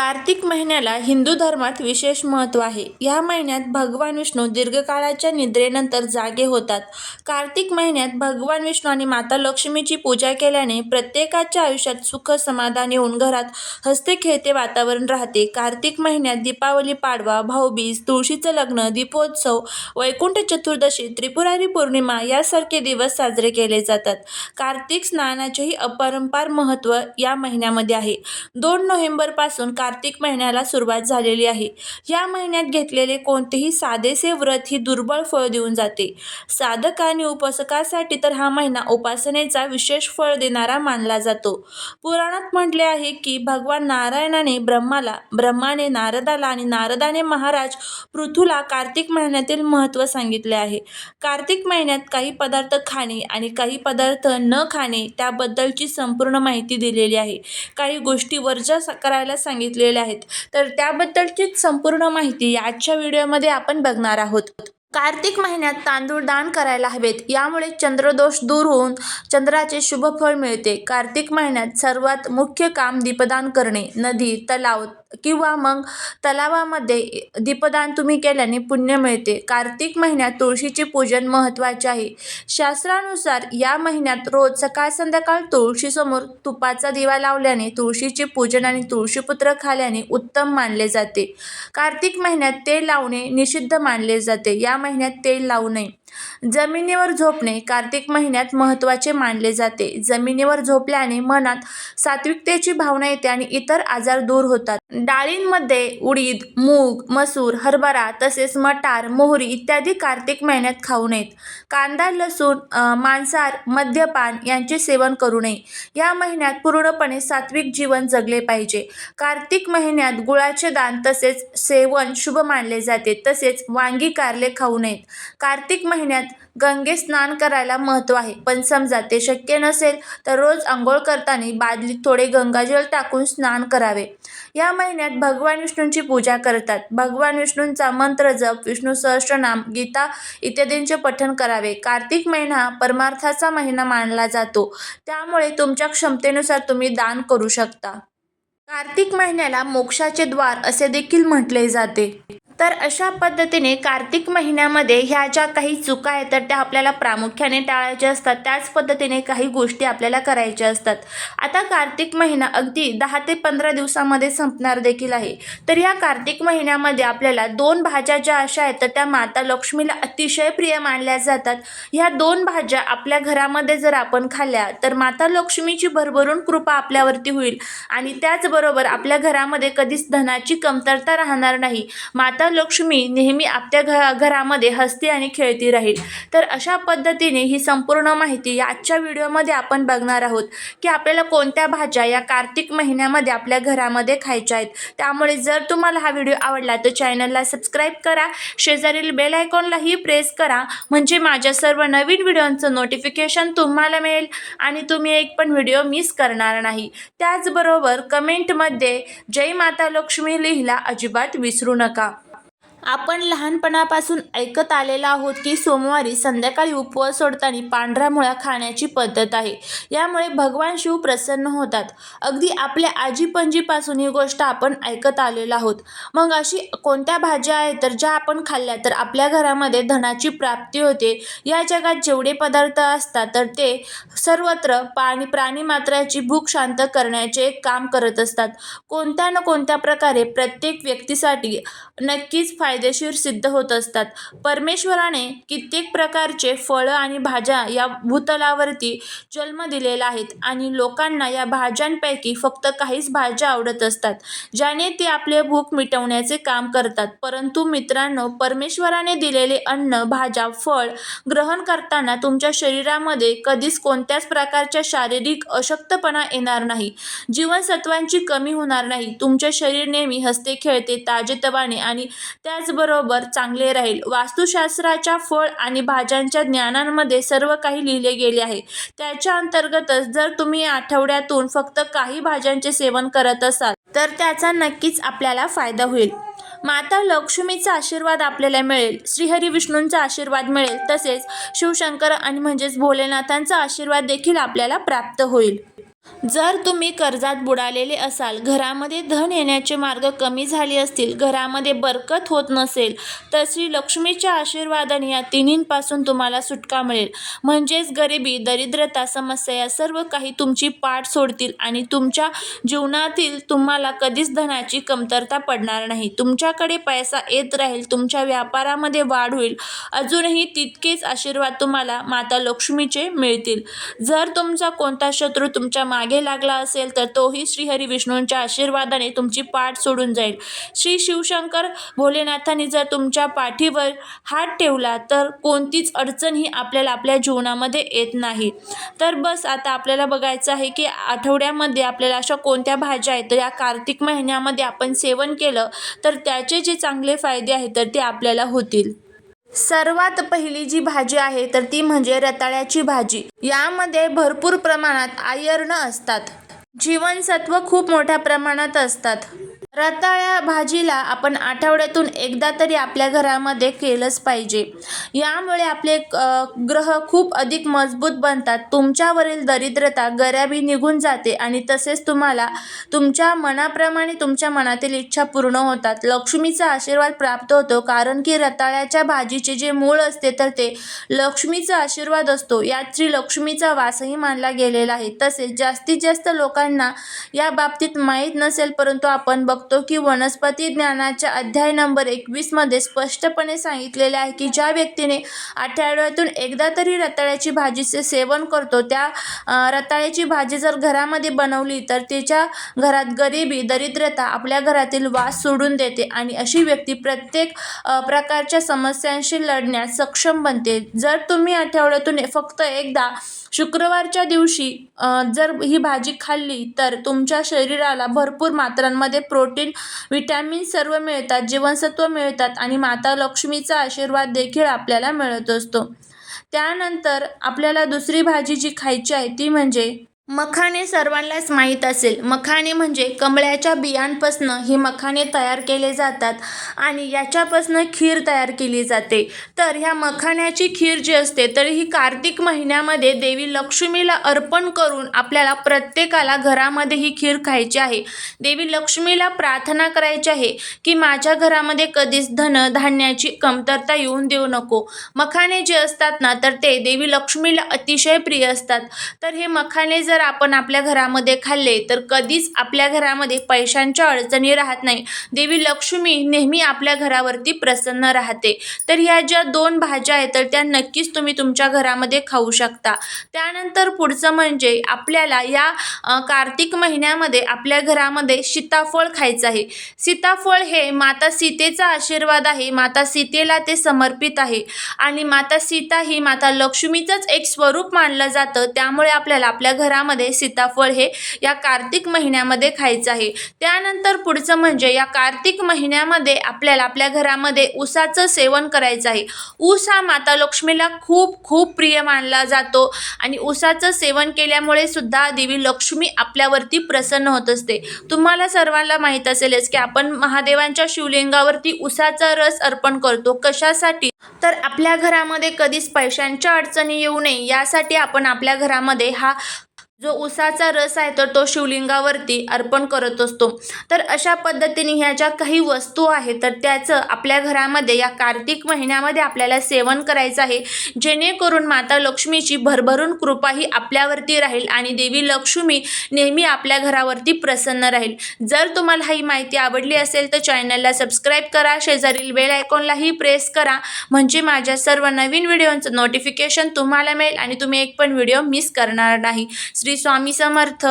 कार्तिक महिन्याला हिंदू धर्मात विशेष महत्त्व आहे. या महिन्यात भगवान विष्णू दीर्घकाळाच्या निद्रेनंतर जागे होतात. कार्तिक महिन्यात भगवान विष्णू आणि माता लक्ष्मीची पूजा केल्याने प्रत्येकाच्या आयुष्यात सुख समाधान येऊन घरात हस्ते खेळते वातावरण राहते. कार्तिक महिन्यात दीपावली, पाडवा, भाऊबीज, तुळशीचं लग्न, दीपोत्सव, वैकुंठ चतुर्दशी, त्रिपुरारी पौर्णिमा यासारखे दिवस साजरे केले जातात. कार्तिक स्नानाचेही अपरंपार महत्त्व या महिन्यामध्ये आहे. दोन नोव्हेंबरपासून कार्तिक कार्तिक महिन्याला सुरुवात झालेली आहे. या महिन्यात घेतलेले कोणतेही साधेसे व्रत ही दुर्बळ फळ देऊन जाते. साधक आणि उपासकासाठी तर हा महिना उपासनेचा विशेष फळ देणारा मानला जातो. पुराणात म्हटले आहे की भगवान नारायणाने ब्रह्माला, ब्रह्माने नारदाला आणि नारदाने महाराज पृथूला कार्तिक महिन्यातील महत्त्व सांगितले आहे. कार्तिक महिन्यात काही पदार्थ खाणे आणि काही पदार्थ न खाणे त्याबद्दलची संपूर्ण माहिती दिलेली आहे. काही गोष्टी वर्ज करायला सांगितले सांगितलेल्या आहेत. तर त्याबद्दलचीच संपूर्ण माहिती आजच्या व्हिडिओमध्ये आपण बघणार आहोत. कार्तिक महिन्यात तांदूळ दान करायला हवेत. यामुळे चंद्रदोष दूर होऊन चंद्राचे शुभ फळ मिळते. कार्तिक महिन्यात सर्वात मुख्य काम दीपदान करणे. नदी, तलाव किंवा मग तलावामध्ये दीपदान तुम्ही केल्याने पुण्य मिळते. कार्तिक महिन्यात तुळशीचे पूजन महत्त्वाचे आहे. शास्त्रानुसार या महिन्यात रोज सकाळ-संध्याकाळ तुळशीसमोर तुपाचा दिवा लावल्याने, तुळशीचे पूजन आणि तुळशीपुत्र खाल्याने उत्तम मानले जाते. कार्तिक महिन्यात तेल लावणे निषिद्ध मानले जाते. या महिन्यात तेल लावू नये. जमिनीवर झोपणे कार्तिक महिन्यात महत्त्वाचे मानले जाते. जमिनीवर झोपल्याने मनात सात्विकतेची भावना येते आणि इतर आजार दूर होतात. डाळींमध्ये उडीद, मूग, मसूर, हरभरा तसेच मटार, मोहरी इत्यादी कार्तिक महिन्यात खाऊ नयेत. कांदा, लसूण, मांसार मद्यपान यांचे सेवन करू नये. या महिन्यात पूर्णपणे सात्विक जीवन जगले पाहिजे. कार्तिक महिन्यात गुळाचे दान तसेच सेवन शुभ मानले जाते. तसेच वांगी, कारले खाऊ नयेत. कार्तिक महिन्यात महिन्यात गंगेत स्नान करायला महत्त्व आहे. पण समजा ते शक्य नसेल तर रोज आंघोळ करताना बादलीत थोडे गंगाजल टाकून स्नान करावे. या महिन्यात भगवान विष्णूंची पूजा करतात. भगवान विष्णूंचा मंत्र जप विष्णू सहस्रनाम गीता इत्यादींचे पठण करावे. कार्तिक महिना परमार्थाचा महिना मानला जातो. त्यामुळे तुमच्या क्षमतेनुसार तुम्ही दान करू शकता. कार्तिक महिन्याला मोक्षाचे द्वार असे देखील म्हटले जाते. तर अशा पद्धतीने कार्तिक महिन्यामध्ये ह्या ज्या काही चुका आहेत तर त्या आपल्याला प्रामुख्याने टाळायच्या असतात. त्याच पद्धतीने काही गोष्टी आपल्याला करायच्या असतात. आता कार्तिक महिना अगदी दहा ते पंधरा दिवसामध्ये संपणार देखील आहे. तर या कार्तिक महिन्यामध्ये आपल्याला दोन भाज्या ज्या अशा आहेत तर त्या माता लक्ष्मीला अतिशय प्रिय मानल्या जातात. ह्या दोन भाज्या आपल्या घरामध्ये जर आपण खाल्ल्या तर माता लक्ष्मीची भरभरून कृपा आपल्यावरती होईल आणि त्याचबरोबर आपल्या घरामध्ये कधीच धनाची कमतरता राहणार नाही. माता लक्ष्मी नेहमी आपल्या घ घरामध्ये हसती आणि खेळती राहील. तर अशा पद्धतीने ही संपूर्ण माहिती आजच्या व्हिडिओमध्ये आपण बघणार आहोत की आपल्याला कोणत्या भाज्या या कार्तिक महिन्यामध्ये आपल्या घरामध्ये खायच्या आहेत. त्यामुळे जर तुम्हाला हा व्हिडिओ आवडला तर चॅनलला सबस्क्राईब करा. शेजारील बेल आयकॉनलाही प्रेस करा म्हणजे माझ्या सर्व नवीन व्हिडिओंचं नोटिफिकेशन तुम्हाला मिळेल आणि तुम्ही एक पण व्हिडिओ मिस करणार नाही. त्याचबरोबर कमेंटमध्ये जय माता लक्ष्मी लिहिला अजिबात विसरू नका. आपण लहानपणापासून ऐकत आलेलो आहोत की सोमवारी संध्याकाळी उपवास सोडताना पांढरा मुळा खाण्याची पद्धत आहे. यामुळे भगवान शिव प्रसन्न होतात. अगदी आपल्या आजी-पणजीपासून ही गोष्ट आपण ऐकत आलेलो आहोत. मग अशी कोणत्या भाज्या आहेत तर ज्या आपण खाल्ल्या तर आपल्या घरामध्ये धनाची प्राप्ती होते. या जगात जेवढे पदार्थ असतात तर ते सर्वत्र पाणी प्राणी मात्राची भूक शांत करण्याचे काम करत असतात. कोणत्या ना कोणत्या प्रकारे प्रत्येक व्यक्तीसाठी नक्कीच फायदेशीर सिद्ध होत असतात. परमेश्वराने कित्येक प्रकारचे फळं आणि भाज्या या भूतलावरती जन्म दिलेला आहेत आणि लोकांना या भाज्यांपैकी फक्त काहीच भाज्या आवडत असतात. ज्याने ते आपले भूक मिटवण्याचे काम करतात. परंतु मित्रांनो परमेश्वराने दिलेले अन्न, भाज्या, फळ ग्रहण करताना तुमच्या शरीरामध्ये कधीच कोणत्याच प्रकारच्या शारीरिक अशक्तपणा येणार नाही. जीवनसत्वांची कमी होणार नाही. तुमचे शरीर नेहमी हसते-खेळते, ताजेतवाने आणि त्या त्याचबरोबर चांगले राहील. वास्तुशास्त्राच्या फळ आणि भाज्यांच्या ज्ञानांमध्ये सर्व काही लिहिले गेले आहे. त्याच्या अंतर्गतच जर तुम्ही आठवड्यातून फक्त काही भाज्यांचे सेवन करत असाल तर त्याचा नक्कीच आपल्याला फायदा होईल. माता लक्ष्मीचा आशीर्वाद आपल्याला मिळेल. श्रीहरी विष्णूंचा आशीर्वाद मिळेल. तसेच शिवशंकर आणि म्हणजेच भोलेनाथांचा आशीर्वाद देखील आपल्याला प्राप्त होईल. जर तुम्ही कर्जात बुडालेले असाल घरामध्ये धन येण्याचे मार्ग कमी झाले असतील घरामध्ये बरकत होत नसेल तर श्री लक्ष्मीच्या आशीर्वादाने या तिन्हींपासून तुम्हाला सुटका मिळेल. म्हणजेच गरिबी दरिद्रता समस्या या सर्व काही तुमची पाठ सोडतील आणि तुमच्या जीवनातील तुम्हाला कधीच धनाची कमतरता पडणार नाही. तुमच्याकडे पैसा येत राहील तुमच्या व्यापारामध्ये वाढ होईल. अजूनही तितकेच आशीर्वाद तुम्हाला माता लक्ष्मीचे मिळतील. जर तुमचा कोणता शत्रू तुमच्या मागे लागला असेल तर तोही श्रीहरी विष्णूंच्या आशीर्वादाने तुमची पाठ सोडून जाईल. श्री शिवशंकर भोलेनाथांनी जर तुमच्या पाठीवर हात ठेवला तर कोणतीच अडचण ही आपल्याला आपल्या जीवनामध्ये येत नाही. तर बस आता आपल्याला बघायचं आहे की आठवड्यामध्ये आपल्याला अशा कोणत्या भाज्या आहेत? तर या कार्तिक महिन्यामध्ये आपण सेवन केलं तर त्याचे जे चांगले फायदे आहेत तर ते आपल्याला होतील. सर्वात पहिली जी भाजी आहे तर ती म्हणजे रताळ्याची भाजी. यामध्ये भरपूर प्रमाणात आयर्न असतात. जीवनसत्व खूप मोठ्या प्रमाणात असतात. रताळ्या भाजीला आपण आठवड्यातून एकदा तरी आपल्या घरामध्ये केलंच पाहिजे. यामुळे आपले ग्रह खूप अधिक मजबूत बनतात. तुमच्यावरील दरिद्रता गऱ्याबी निघून जाते आणि तसेच तुम्हाला तुमच्या मनाप्रमाणे तुमच्या मनातील इच्छा पूर्ण होतात. लक्ष्मीचा आशीर्वाद प्राप्त होतो कारण की रताळ्याच्या भाजीचे जे मूळ असते तर ते लक्ष्मीचा आशीर्वाद असतो. यात श्री लक्ष्मीचा वासही मानला गेलेला आहे. तसेच जास्तीत जास्त लोकांना या बाबतीत माहीत नसेल परंतु आपण बघ बघतो की वनस्पती ज्ञानाच्या अध्याय नंबर एकवीसमध्ये स्पष्टपणे सांगितलेले आहे की ज्या व्यक्तीने आठवड्यातून एकदा तरी रताळ्याची भाजीचे सेवन करतो त्या रताळ्याची भाजी जर घरामध्ये बनवली तर तिच्या घरात गरिबी दरिद्रता आपल्या घरातील वास सोडून देते आणि अशी व्यक्ती प्रत्येक प्रकारच्या समस्यांशी लढण्यास सक्षम बनते. जर तुम्ही आठवड्यातून फक्त एकदा शुक्रवारच्या दिवशी जर ही भाजी खाल्ली तर तुमच्या शरीराला भरपूर मात्रांमध्ये प्रोटीन प्रोटीन विटॅमिन सर्व मिळतात जीवनसत्व मिळतात आणि माता लक्ष्मीचा आशीर्वाद देखील आपल्याला मिळत असतो. त्यानंतर आपल्याला दुसरी भाजी जी खायची आहे ती म्हणजे मखाणे सर्वांनाच माहीत असेल. मखाणे म्हणजे कमळ्याच्या बियांपासनं हे मखाणे तयार केले जातात आणि याच्यापासनं खीर तयार केली जाते. तर ह्या मखाण्याची खीर जी असते तर ही कार्तिक महिन्यामध्ये देवी लक्ष्मीला अर्पण करून आपल्याला प्रत्येकाला घरामध्ये ही खीर खायची आहे. देवी लक्ष्मीला प्रार्थना करायची आहे की माझ्या घरामध्ये कधीच धन धान्याची कमतरता येऊन देऊ नको. मखाणे जे असतात ना तर ते देवी लक्ष्मीला अतिशय प्रिय असतात. तर हे मखाणे जर जर आपण आपल्या घरामध्ये खाल्ले तर कधीच आपल्या घरामध्ये पैशांच्या अडचणी राहत नाही. देवी लक्ष्मी नेहमी आपल्या घरावरती प्रसन्न राहते. तर ह्या ज्या दोन भाज्या आहेत तर त्या नक्कीच तुम्ही तुमच्या घरामध्ये खाऊ शकता. त्यानंतर पुढचं म्हणजे आपल्याला या कार्तिक महिन्यामध्ये आपल्या घरामध्ये सीताफळ खायचं आहे. सीताफळ हे माता सीतेचा आशीर्वाद आहे. माता सीतेला ते समर्पित आहे. आणि माता सीता ही माता लक्ष्मीचंच एक स्वरूप मानलं जातं. त्यामुळे आपल्याला आपल्या घरामध्ये सीताफळ हे या कार्तिक महिन्यामध्ये खायचं आहे. त्यानंतर पुढचं म्हणजे या कार्तिक महिन्यामध्ये आपल्याला आपल्या घरामध्ये ऊसाचं सेवन करायचं आहे. ऊस हा माता लक्ष्मीला खूप खूप प्रिय मानला जातो आणि ऊसाचं सेवन केल्यामुळे सुद्धा देवी लक्ष्मी आपल्यावरती प्रसन्न होत असते. तुम्हाला सर्वांना माहीत असेलच की आपण महादेवांच्या शिवलिंगावरती ऊसाचा रस अर्पण करतो. कशासाठी? तर आपल्या घरामध्ये कधीच पैशांच्या अडचणी येऊ नये. यासाठी आपण आपल्या घरामध्ये हा जो उसाचा रस आहे तर तो शिवलिंगावरती अर्पण करत असतो. तर अशा पद्धतीने ह्या ज्या काही वस्तू आहेत तर त्याचं आपल्या घरामध्ये या कार्तिक महिन्यामध्ये आपल्याला सेवन करायचं आहे. जेणेकरून माता लक्ष्मीची भरभरून कृपा ही आपल्यावरती राहील आणि देवी लक्ष्मी नेहमी आपल्या घरावरती प्रसन्न राहील. जर तुम्हाला ही माहिती आवडली असेल तर चॅनलला सबस्क्राईब करा. शेजारील बेल आयकॉनलाही प्रेस करा. म्हणजे माझ्या सर्व नवीन व्हिडिओंचं नोटिफिकेशन तुम्हाला मिळेल आणि तुम्ही एक पण व्हिडिओ मिस करणार नाही. श्री स्वामी समर्थ.